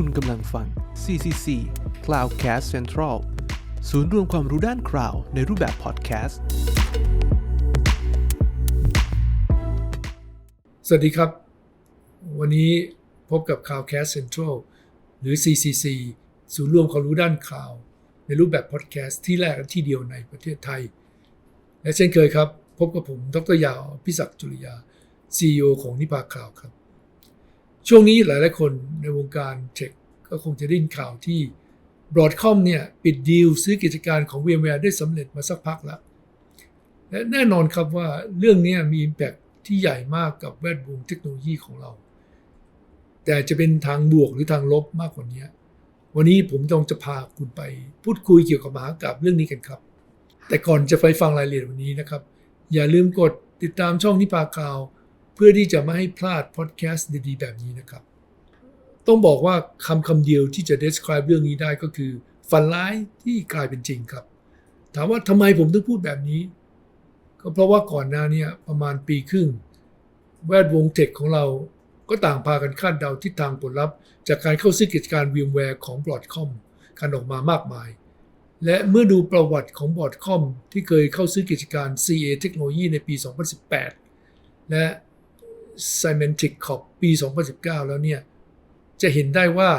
คุณกำลังฟัง CCC Cloudcast Central ศูนย์รวมความรู้ด้านคลาวในรูปแบบพอดแคสต์ สวัสดีครับ วันนี้พบกับ Cloudcast Central หรือ CCC ศูนย์รวมความรู้ด้านข่าวในรูปแบบพอดแคสต์ที่แรกและที่เดียวในประเทศไทย และเช่นเคยครับ พบกับผม ดรยาวพิศักดิ์จุลยา CEO ของนิพาข่าวครับ ช่วงนี้หลายๆคนในวงการเทคก็คงจะได้ยินข่าวที่ Broadcom เนี่ยปิดดีลซื้อกิจการของ VMware ได้สำเร็จมาสักพักแล้ว และแน่นอนครับว่าเรื่องนี้มี Impact ที่ใหญ่มากกับแวดวงเทคโนโลยีของเรา แต่จะเป็นทางบวกหรือทางลบมากกว่านี้วันนี้ผมต้องจะพาคุณไปพูดคุยเกี่ยวกับมหากาบเรื่องนี้กันครับ แต่ก่อนจะไปฟังรายละเอียดวันนี้นะครับ อย่าลืมกดติดตามช่องนิพาข่าว เพื่อที่จะไม่ให้พลาดพอดแคสต์ดีๆ แบบนี้นะครับ ต้องบอกว่าคำคำเดียวที่จะ describe เรื่องนี้ได้ก็คือ ฝันร้ายที่กลายเป็นจริงครับ ถามว่าทำไมผมถึงพูดแบบนี้ ก็เพราะว่าก่อนหน้านี้ประมาณปีครึ่ง แวดวงเทคของเราก็ต่างพากันคาดเดาทิศทางผลลัพธ์ จากการเข้าซื้อกิจการ VMware ของ Broadcom กันออกมามากมาย และเมื่อดูประวัติของ Broadcom ที่เคยเข้าซื้อกิจการ CA Technology ในปี 2018 และ Symantec Corp ปี 2019 แล้วเนี่ย จะเห็นได้ว่า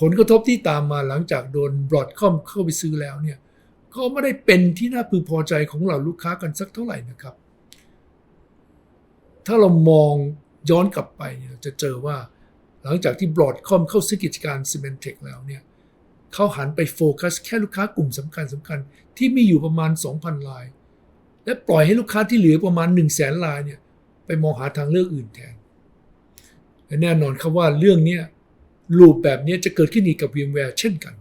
ผลกระทบที่ตามมาหลังจากโดน Broadcom เข้าไปซื้อแล้วเนี่ย ก็ไม่ได้เป็นที่น่าพึงพอใจของเหล่าลูกค้ากันสักเท่าไหร่นะครับ ถ้าเรามองย้อนกลับไปเนี่ยจะเจอว่าหลังจากที่ Broadcom เข้าซื้อกิจการ Symantec แล้วเนี่ยเขาหันไปโฟกัสแค่ลูกค้ากลุ่มสำคัญสำคัญที่มีอยู่ประมาณ 2,000ราย และปล่อยให้ลูกค้าที่เหลือประมาณ 1 0 0 0 0แสนรายเนี่ย ไปมองหาทางเลือกอื่นแทนและแน่นอนครับว่าเรื่องนี้ลูปแบบนี้จะเกิดขึ้นอีกกับ VMware เช่นกัน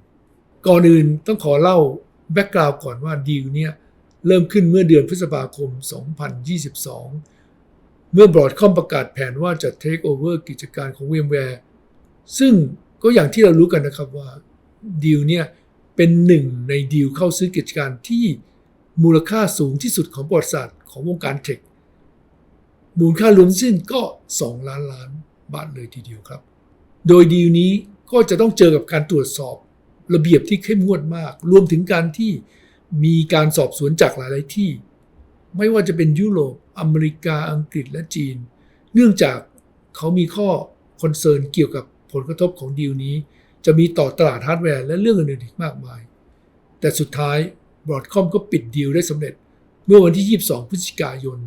ก่อนอื่นต้องขอเล่าแบ็กกราวก่อนว่าดีลเนี่ยเริ่มขึ้นเมื่อเดือนพฤษภาคม 2022 เมื่อบรอดคอมประกาศแผนว่าจะ take over กิจการของ VMware ซึ่งก็อย่างที่เรารู้กันนะครับว่าดีลเนี่ยเป็นหนึ่งในดีลเข้าซื้อกิจการที่มูลค่าสูงที่สุดของประวัติศาสตร์ของวงการเทค มูลค่ารวมสิ้นก็ 2 ล้านล้านบาทเลยทีเดียวครับ โดยดีลนี้ก็จะต้องเจอกับการตรวจสอบระเบียบที่เข้มงวดมาก รวมถึงการที่มีการสอบสวนจากหลาย ๆ ที่ ไม่ว่าจะเป็นยุโรป อเมริกา อังกฤษ และจีน เนื่องจากเขามีข้อคอนเซิร์นเกี่ยวกับผลกระทบของดีลนี้ จะมีต่อตลาดฮาร์ดแวร์และเรื่องอื่นๆอีกมากมาย แต่สุดท้าย Broadcom ก็ปิดดีลได้สำเร็จ เมื่อวันที่ 22 พฤศจิกายน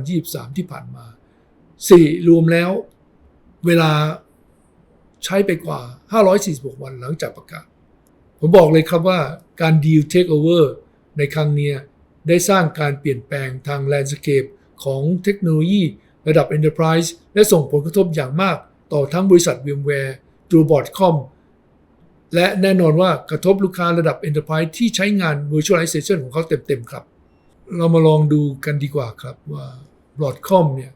2023 ที่ผ่านมาสี่รวมแล้วเวลาใช้ไปกว่า 546 วันหลังจากประกาศ ผมบอกเลยครับว่าการดีลเทคโอเวอร์ในครั้งนี้ได้สร้างการเปลี่ยนแปลงทางแลนด์สเคปของเทคโนโลยีระดับ Enterprise และส่งผลกระทบอย่างมากต่อทั้งบริษัท VMware ตัว Broadcom และแน่นอนว่ากระทบลูกค้าระดับ Enterprise ที่ใช้งาน Virtualization ของเขาเต็ม ๆ ครับ เรามาลองดูกันดีกว่าครับว่า Broadcom เนี่ย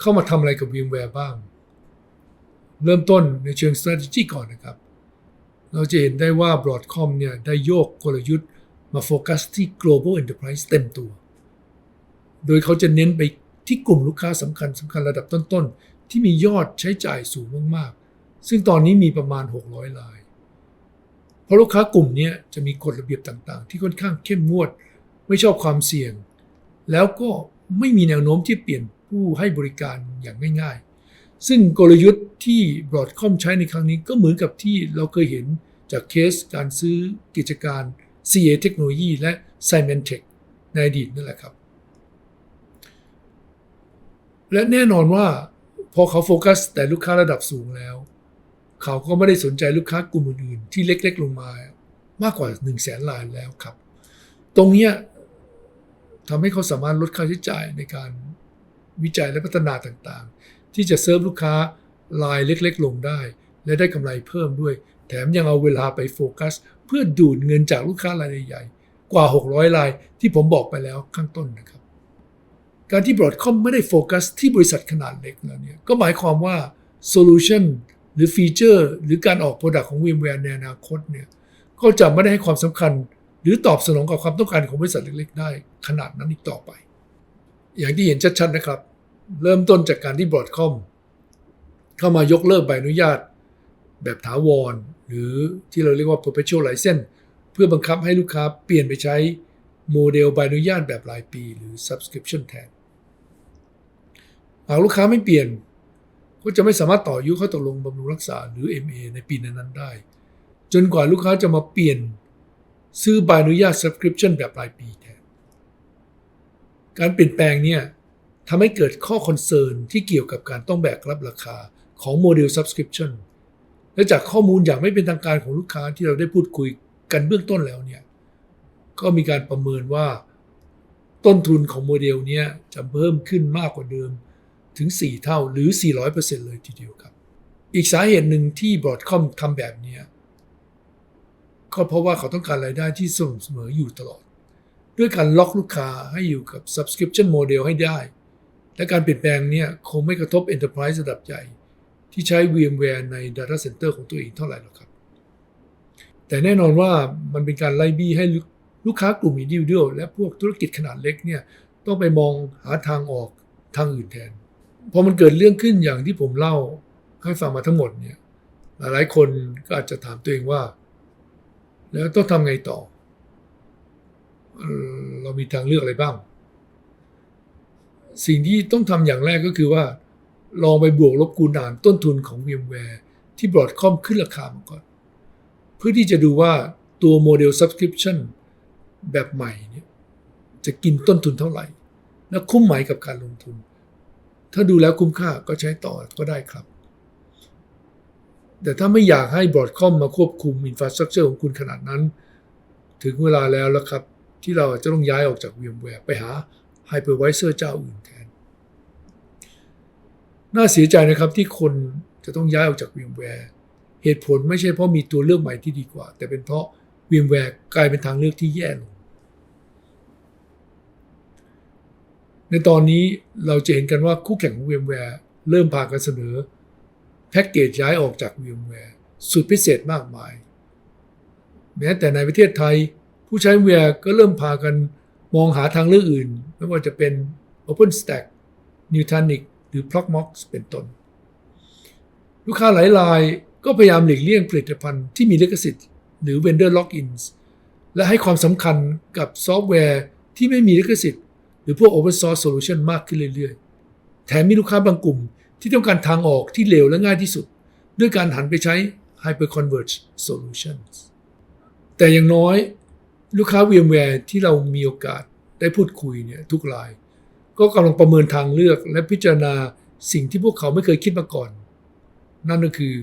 เข้ามาทำอะไรกับ VMware บ้าง เริ่มต้นในเชิง strategy ก่อนนะครับ เราจะเห็นได้ว่า Broadcom เนี่ยได้โยกกลยุทธ์มาโฟกัสที่ global enterprise เต็มตัว โดยเขาจะเน้นไปที่กลุ่มลูกค้าสำคัญสำคัญระดับต้นๆ ที่มียอดใช้จ่ายสูงมากๆ ซึ่งตอนนี้มีประมาณ 600ราย เพราะลูกค้ากลุ่มนี้จะมีกฎระเบียบต่างๆ ที่ค่อนข้างเข้มงวด ไม่ชอบความเสี่ยง แล้วก็ไม่มีแนวโน้มที่เปลี่ยนผู้ให้บริการอย่างง่ายๆ ซึ่งกลยุทธ์ที่ Broadcom ใช้ในครั้งนี้ก็เหมือนกับที่เราเคยเห็นจากเคสการซื้อกิจการ CA Technology และ Symantec ในอดีตนั่นแหละครับ และแน่นอนว่าพอเขาโฟกัสแต่ลูกค้าระดับสูงแล้ว เขาก็ไม่ได้สนใจลูกค้ากลุ่มอื่นๆ ที่เล็กๆลงมามากกว่า 1 0 0 0 0แสนรายแล้วครับ ตรงนี้ ทำให้เขาสามารถลดค่าใช้จ่ายในการวิจัยและพัฒนาต่างๆ ที่จะเซิร์ฟลูกค้ารายเล็กๆ ลงได้ และได้กำไรเพิ่มด้วย แถมยังเอาเวลาไปโฟกัส เพื่อดูดเงินจากลูกค้ารายใหญ่กว่า 600รายที่ผมบอกไปแล้วข้างต้นนะครับ การที่ Broadcom ไม่ได้โฟกัสที่บริษัทขนาดเล็กแล้วเนี่ยก็หมายความว่าโซลูชันหรือฟีเจอร์หรือการออกโปรดักต์ของ VMware ในอนาคตเนี่ยก็จะไม่ได้ให้ความสำคัญ หรือตอบสนองกับความต้องการของบริษัทเล็กๆ ได้ ขนาดนั้นอีกต่อไป อย่างที่เห็นชัดๆนะครับ เริ่มต้นจากการที่ Broadcom เข้ามายกเลิกใบอนุญาต แบบถาวร หรือที่เราเรียกว่า perpetual license เพื่อบังคับให้ลูกค้าเปลี่ยนไปใช้โมเดลใบอนุญาตแบบรายปี หรือ subscription แทนหากลูกค้าไม่เปลี่ยน ก็จะไม่สามารถต่ออยุเข้าตกลงบำรุงรักษาหรือ MA ในปีนั้นๆได้ จนกว่าลูกค้าจะมาเปลี่ยน ซื้อใบอนุญาต subscription แบบรายปีแทน การเปลี่ยนแปลงเนี่ยทำให้เกิดข้อคอนเซิร์นที่เกี่ยวกับการต้องแบกรับราคาของโมเดล subscription และจากข้อมูลอย่างไม่เป็นทางการของลูกค้าที่เราได้พูดคุยกันเบื้องต้นแล้วเนี่ย ก็มีการประเมินว่า ต้นทุนของโมเดลเนี้จะเพิ่มขึ้นมากกว่าเดิมถึง 4 เท่าหรือ 400%เลยทีเดียวครับ อีกสาเหตุหนึ่งที่ Broadcom ทำแบบเนี้ย ก็เพราะว่าเขาต้องการรายได้ที่สม่ำเสมออยู่ตลอด ด้วยการล็อกลูกค้าให้อยู่กับ subscription model ให้ได้ และการเปลี่ยนแปลงเนี้ยคงไม่กระทบ enterprise ระดับใหญ่ ที่ใช้ VMware ใน data center ของตัวเองเท่าไหร่หรอกครับ แต่แน่นอนว่ามันเป็นการไล่บี้ให้ลูกค้ากลุ่ม individual และพวกธุรกิจขนาดเล็กเนี่ยต้องไปมองหาทางออกทางอื่นแทน พอมันเกิดเรื่องขึ้นอย่างที่ผมเล่าให้ฟังมาทั้งหมดเนี่ยหลายๆคนก็อาจจะถามตัวเองว่า แล้วต้องทำไงต่อ เรามีทางเลือกอะไรบ้าง สิ่งที่ต้องทำอย่างแรกก็คือว่า ลองไปบวกลบคูณหารต้นทุนของ VMware ที่ Broadcom ขึ้นราคามาก่อน เพื่อที่จะดูว่าตัวโมเดล Subscription แบบใหม่เนี่ยจะกินต้นทุนเท่าไหร่ และคุ้มไหมกับการลงทุน ถ้าดูแล้วคุ้มค่าก็ใช้ต่อก็ได้ครับ แต่ถ้าไม่อยากให้ Broadcom มาควบคุม Infrastructure ของคุณขนาดนั้น ถึงเวลาแล้วละครับ ที่เราจะต้องย้ายออกจาก VMware ไปหา Hypervisor เจ้าอื่นแทน น่าเสียใจนะครับที่คนจะต้องย้ายออกจาก VMware เหตุผลไม่ใช่เพราะมีตัวเลือกใหม่ที่ดีกว่า แต่เป็นเพราะ VMware กลายเป็นทางเลือกที่แย่ลงในตอนนี้เราจะเห็นกันว่าคู่แข่งของ VMware เริ่มพากันเสนอ แพ็กเกจย้ายออกจาก VMware สุดพิเศษมากมาย แม้แต่ในประเทศไทย ผู้ใช้ VMware ก็เริ่มพากันมองหาทางเลือกอื่น ไม่ว่าจะเป็น OpenStack Nutanix หรือ Proxmox เป็นต้น ลูกค้าหลายรายก็พยายามหลีกเลี่ยงผลิตภัณฑ์ที่มีลิขสิทธิ์หรือ Vendor Logins และให้ความสำคัญกับซอฟต์แวร์ที่ไม่มีลิขสิทธิ์ หรือพวก Open Source Solution มากขึ้นเรื่อยๆ แถมมีลูกค้าบางกลุ่ม ที่ต้องการทางออกที่เร็วและง่ายที่สุด ด้วยการหันไปใช้ Hyperconverged Solutions แต่อย่างน้อยลูกค้า VMware ที่เรามีโอกาสได้พูดคุยเนี่ยทุกราย ก็กำลังประเมินทางเลือกและพิจารณาสิ่งที่พวกเขาไม่เคยคิดมาก่อน นั่นก็คือ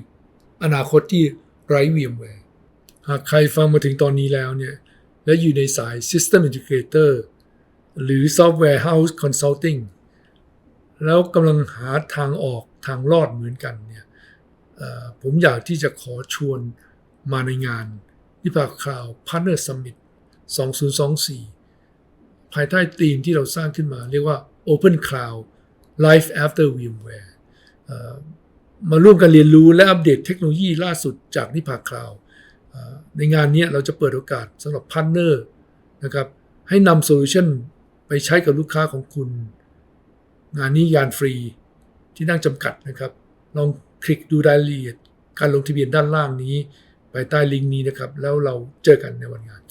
อนาคตที่ไร้ VMware หากใครฟังมาถึงตอนนี้แล้วเนี่ยและอยู่ในสาย System Integrator หรือ Software House Consulting แล้วกำลังหาทางออกทางรอดเหมือนกันเนี่ยผมอยากที่จะขอชวนมาในงานวิภาคราว Partner Summit 2024 ภายใต้ธีมที่เราสร้างขึ้นมา เรียกว่า Open Cloud Life After VMware เอ่อมาร่วมกันเรียนรู้และอัปเดตเทคโนโลยีล่าสุดจากนิพาคลาวในงานนี้เราจะเปิดโอกาสสำหรับพาร์ทเนอร์นะครับให้นำโซลูชันไปใช้กับลูกค้าของคุณ งานนี้งานฟรีที่นั่งจำกัดนะครับ ลองคลิกดูรายละเอียด การลงทะเบียนด้านล่างนี้ ไปใต้ลิงก์นี้นะครับ แล้วเราเจอกันในวันงาน